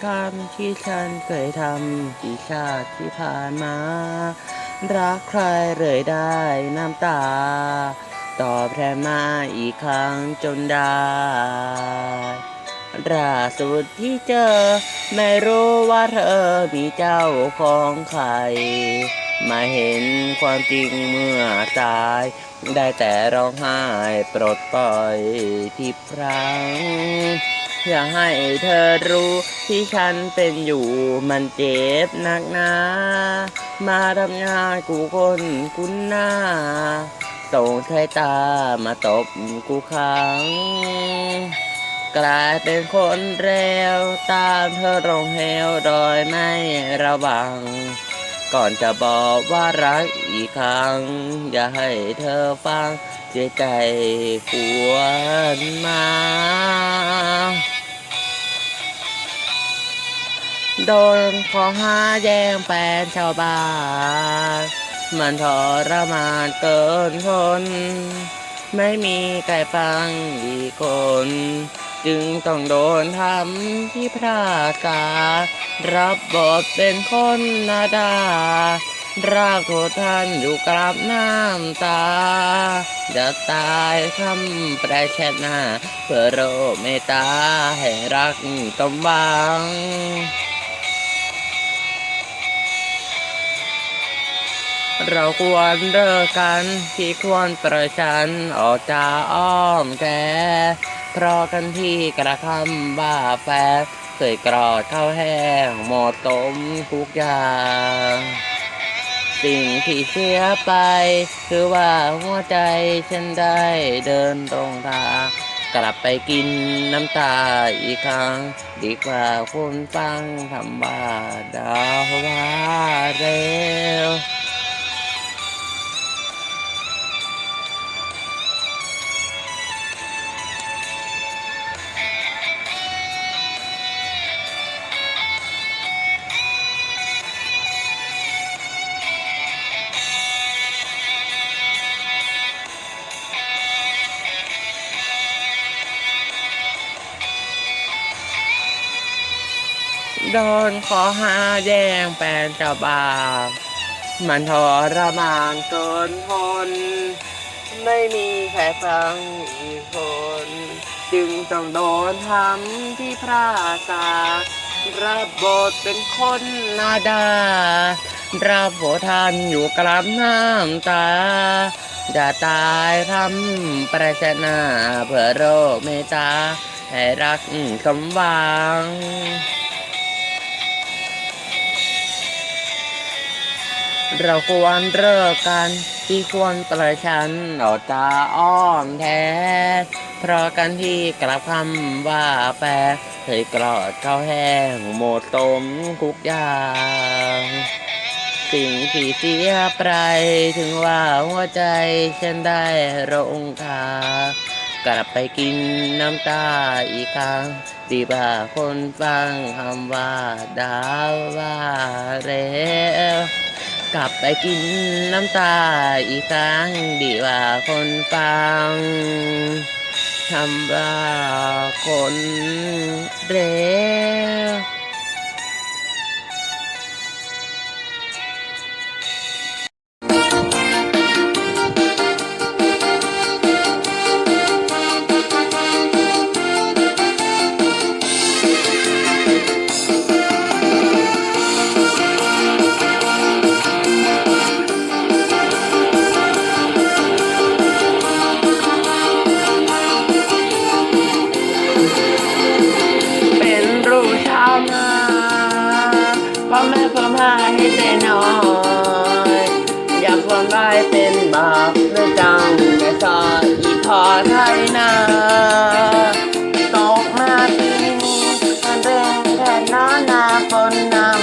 เป็นเวรกรรมที่ฉันเคยทำที่ชาติที่ผ่านมา รักใครเลยได้น้ำตา ตอบแทนมาอีกครั้งจนได้ล่าสุดที่เจอ ไม่รู้ว่าเธอมีเจ้าของใคร มาเห็นความจริงเมื่อตาย ได้แต่ร้องไห้ปลดปล่อยที่พรัง อยากให้เธอรู้ที่ฉันเป็นอยู่มันเจ็บหนักหนา มาทำงานกูคนคุ้นหน้า ส่งสายตามาตบกูครั้ง กลายเป็นคนเร็ว ตามเธอลงเหวโดยไม่ระวัง ก่อนจะบอกว่ารักอีกครั้ง อย่าให้เธอฟังเสียใจควรมา โดนขอหาแย่งแฟนชาวบ้าน มันทรมานเกินทนไม่มีใครฟังอีกคน จึงต้องโดนทำที่พระกา รับบทเป็นคนนาดา รากโทษท่านอยู่กราบน้ำตา จะตายคำแปรแชทหน้าเพื่อโรเมตตาให้รักสมหวังเราควรเลิกกันที่ควรประชันออกจากอ้อมแกเพราะกันที่กระคำบ้าแฟเคยกรอดข้าวแห้งหมดต้มทุกอย่าง สิ่งที่เสียไป คือว่าหัวใจฉันได้เดินตรงทางกลับไปกินน้ำตาอีกครั้ง ดีกว่าคุณฟังคำว่าดาวว่าเร ขอหาแย่งแฟนเจ้าบ่าวมันทรมานเกินทน ไม่มีใครฟังอีกคน จึงต้องโดนทำที่พระสารับบทเป็นคนนาดา รับบทท่านอยู่กลางน้ำตาจะตายทำประชนาเพื่อโรคเมตตาให้รักสมหวัง เราควรเลิกกันที่ควรประชันออกตาอ้อมแท้เพราะกันที่กลับคำว่าแปรเคยกรอดข้าวแห้งหมดต้มทุกอย่างสิ่งที่เสียไปถึงว่าหัวใจฉันได้รงคากลับไปกินน้ำตาอีกครั้งดีบ่าคนฟังคำว่าดาวว่าเร กลับไปกินน้ำตาอีกครั้งดีกว่าคนฟังทำว่าคนเร็ว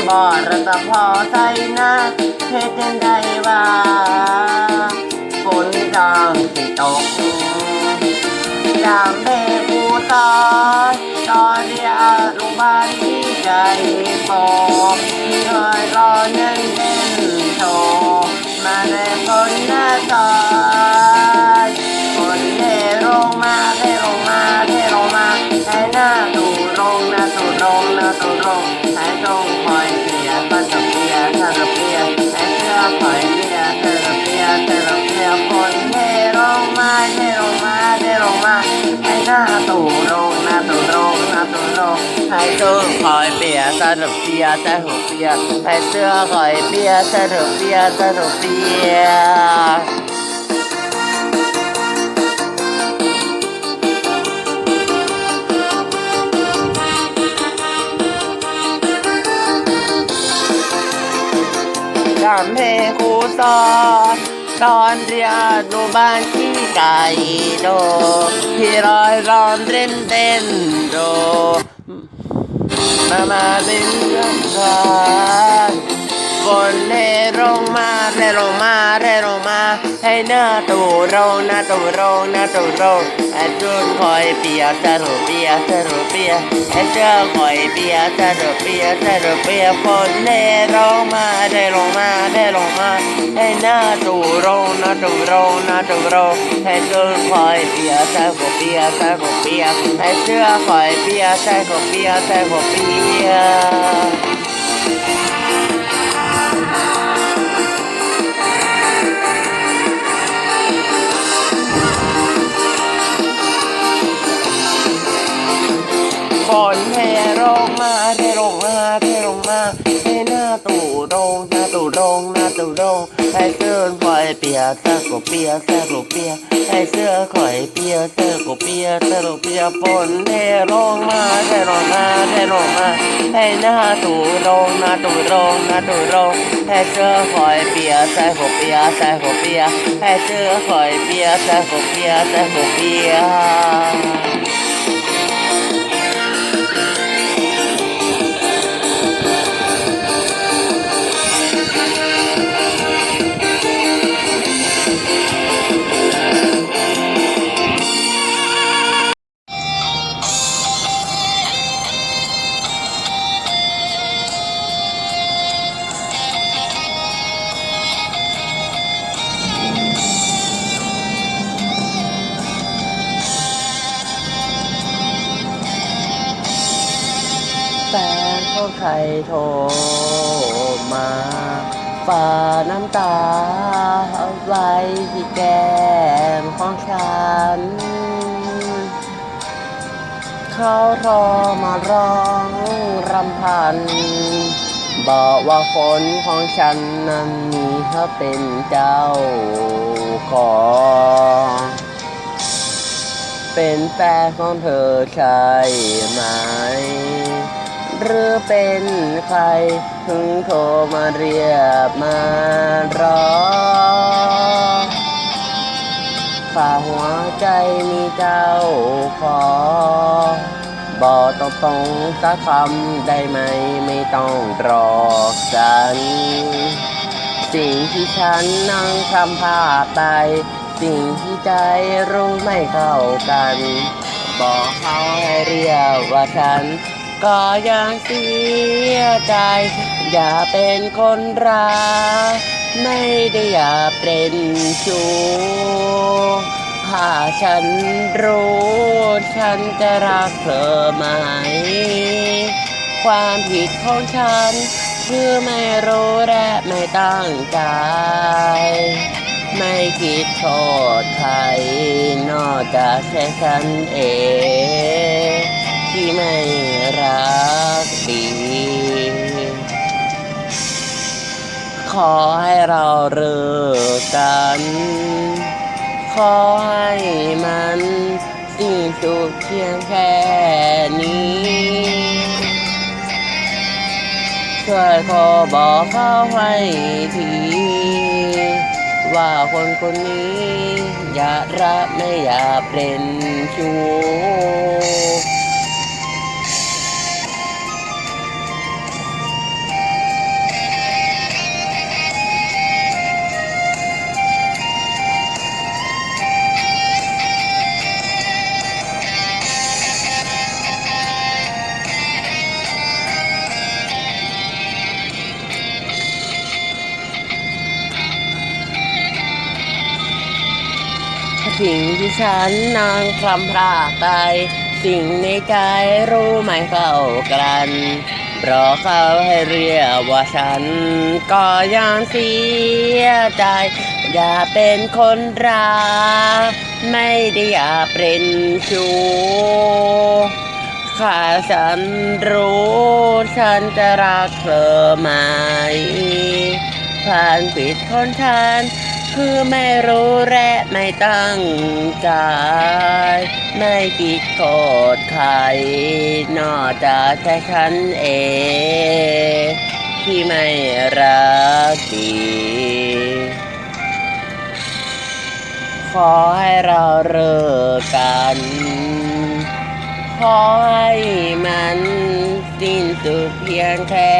บ่อระตะพอไทยนาเฮ็ดจังไดว่าฝนจังสิตกยามเพกูตายตอนเดียวลุงบ้านที่ใจโปกเคยรอเงินเป็นโชมาในคนหน้าซอยคนเทลงมาเทลงมาเทลงมาให้หน้าดูรงหน้าดูรงจงคอยเปียสรุปเปียสรุปเปียใส่เสื้อคอยเปียสรุปเปียสรุปเปียกำเพลง ครูสอนตอนเรียนอนุบาลที่ไก่โดที่รอยร้อนเต้นเต้นโด มา มาเป็นเรื่องกันฝนเทลงมาเทลงมาเทลงมา ให้หน้าตูโรงหน้าตูโรงหน้าตูโรงให้จุนคอยเปียสรุปเปียสรุปเปียกให้เจ้าคอยเปียสรุปเปียสรุปเปียกฝนเทลงมาเทลงมาเทลงมาให้หน้าตูโรงหน้าตูโรงหน้าตูโรงให้จุนคอยเปียสรุปเปียสรุปเปียกให้เสื้อคอยเปียสรุปเปียสรุปเปีย ฝนเทลงมาเทลงมาเทลงมาให้หน้าตู่โรงหน้าตู่โรงหน้าตู่โรงให้เสื้อคอยเปียกเสื้อก็เปียกเสื้อก็เปียกให้เสื้อคอยเปียกเสื้อก็เปียกเสื้อก็เปียกฝนเทลงมาเทลงมาเทลงมาให้หน้าตู่โรงหน้าตู่โรงหน้าตู่โรงให้เสื้อคอยเปียกเสื้อก็เปียกเสื้อก็เปียกให้เสื้อคอยเปียกเสื้อก็เปียกเสื้อก็เปีย แฟนของใครโทรมา ฝ่าน้ำตาเอาไว้ที่แก้มของฉัน เขารอมาร้องรำพัน บอกว่าคนของฉันนั้นมีเขาเป็นเจ้าของเป็นแฟนของเธอใช่ไหม หรือเป็นใครถึงโทรมาเรียกมารอฝ่าหัวใจมีเจ้าขอบอกตรงๆสักคำได้ไหมไม่ต้องรอกัน สิ่งที่ฉันนั่งทำพาไป สิ่งที่ใจรู้ไม่เข้ากัน บอกเขาให้เรียกว่าฉัน ก็ยังเสียใจ อย่าเป็นคนรักไม่ได้อย่าเป็นชู้ถ้าฉันรู้ ฉันจะรักเธอไหม ความผิดของฉัน คือไม่รู้และไม่ตั้งใจ ไม่คิดโทษใคร นอกจากแค่ฉันเอง ที่ไม่รักดี ขอให้เราเลิกกัน ขอให้มันสิ้นสุดเพียงแค่นี้ช่วยขอบอกเขาให้ทีว่าคนคนนี้ อย่ารักไม่อย่าเป็นชู้ ฉันนางคลำพลาดไปสิ่งในใจรู้ไหมเข้ากันรอเขาให้เรียกว่าฉันก็ยังเสียใจ อย่าเป็นคนรักไม่ได้อย่าเป็นชู้ข้าฉันรู้ฉันจะรักเธอไหมผ่านผิดคนฉัน คือไม่รู้และไม่ตั้งใจไม่คิดโทษใครนอกจากแค่ฉันเอง ที่ไม่รักดีขอให้เราเลิกกันขอให้มันสิ้นสุดเพียงแค่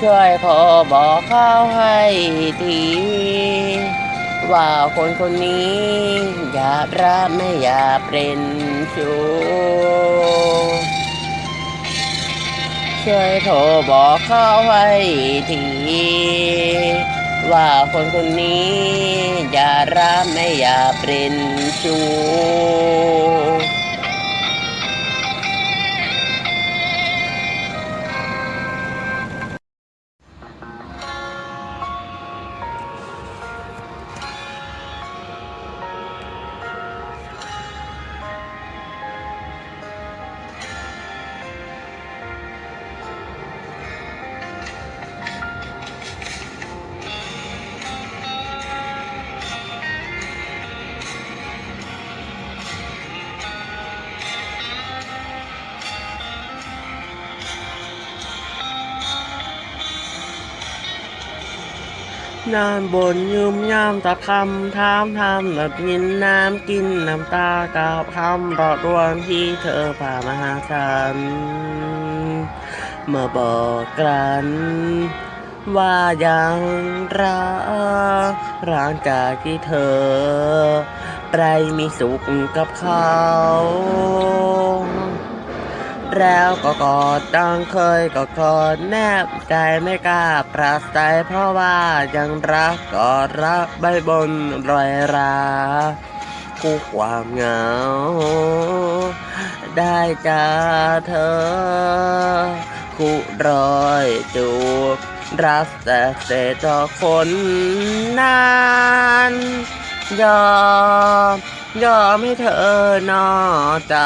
ช่วยขอบอกเขาให้ที ว่าคนคนนี้อย่ารักไม่อย่าเป็นชู้ช่วยโทรบอกเขาให้ที ว่าคนคนนี้อย่ารักไม่อย่าเป็นชู้ นานบนยืมยามตัดคำถามทำแบบยินน้ำกินน้ำตากับคำรอดรวนที่เธอพามาหาฉันเมื่อบอกกันว่ายังรักหลังจากที่เธอไปมีสุขกับเขา แล้วก็กอดดังเคยก็กอดแนบใจไม่กล้าปราศัยเพราะว่ายังรักกอดรักใบบนรอยราคู่ความเหงา ได้จากเธอ คู่รอยจูบรักแต่เศษดอคนนั้นยอมยอมให้เธอนอใจ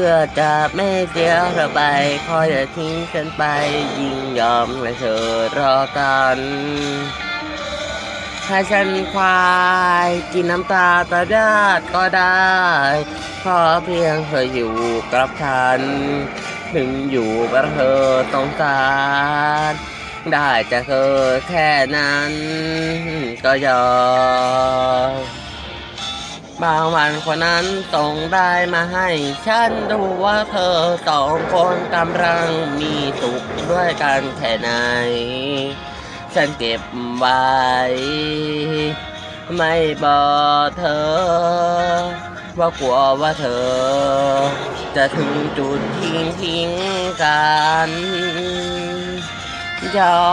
พื่อจะไม่เสียเธอไปขออย่าทิ้งฉันไปยิ่งยอมให้เธอรอกันถ้าฉันควายกินน้ำตาตาญาติก็ได้ ขอเพียงเธออยู่กับฉัน ถึงอยู่กับเธอต้องสารได้จากเธอแค่นั้นก็ยอม บางวันคนนั้นส่งได้มาให้ ฉันดูว่าเธอสองคนกำลังมีสุขด้วยกันแค่ไหน ฉันเก็บไว้ ไม่บอกเธอ ว่ากลัวว่าเธอ จะถึงจุดทิ้งทิ้งกันยอ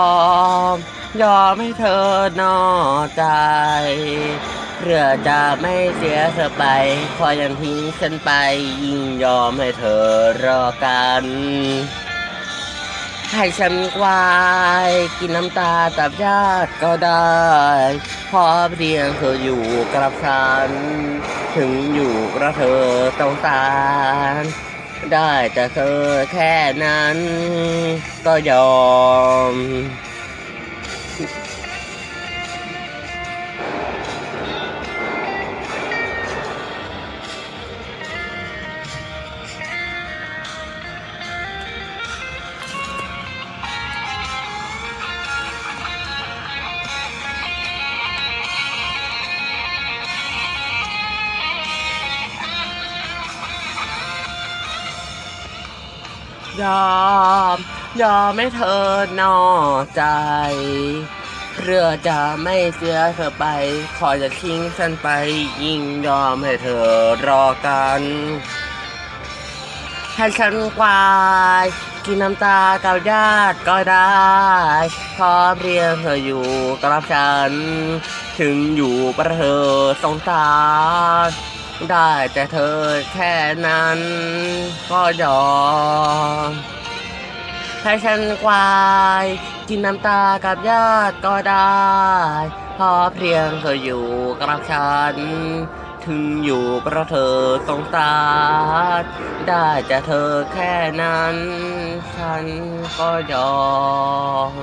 มยอมให้เธอนอกใจ เพื่อจะไม่เสียเธอไปขอยังทิ้งฉันไปยิ่งยอมให้เธอรอกันให้ฉันควายกินน้ำตาตับญาติก็ได้ขอเพียงเธออยู่กับฉัน ถึงอยู่กับเธอต้องตารได้แต่เธอแค่นั้นก็ยอม ยอม ยอมให้เธอนอกใจเพื่อจะไม่เสียเธอไป ขอจะทิ้งฉันไป ยิ่งยอมให้เธอรอกันให้ฉันควายกินน้ำตากับญาติก็ได้ขอเพียงเธออยู่กับฉัน ถึงอยู่ประเธอสงสาร ได้แต่เธอแค่นั้นก็ยอมให้ฉันควายกินน้ำตากับญาติก็ได้ พอเพียงเธออยู่กับฉัน ถึงอยู่เพราะเธอสงสารได้จะเธอแค่นั้น ฉันก็ยอม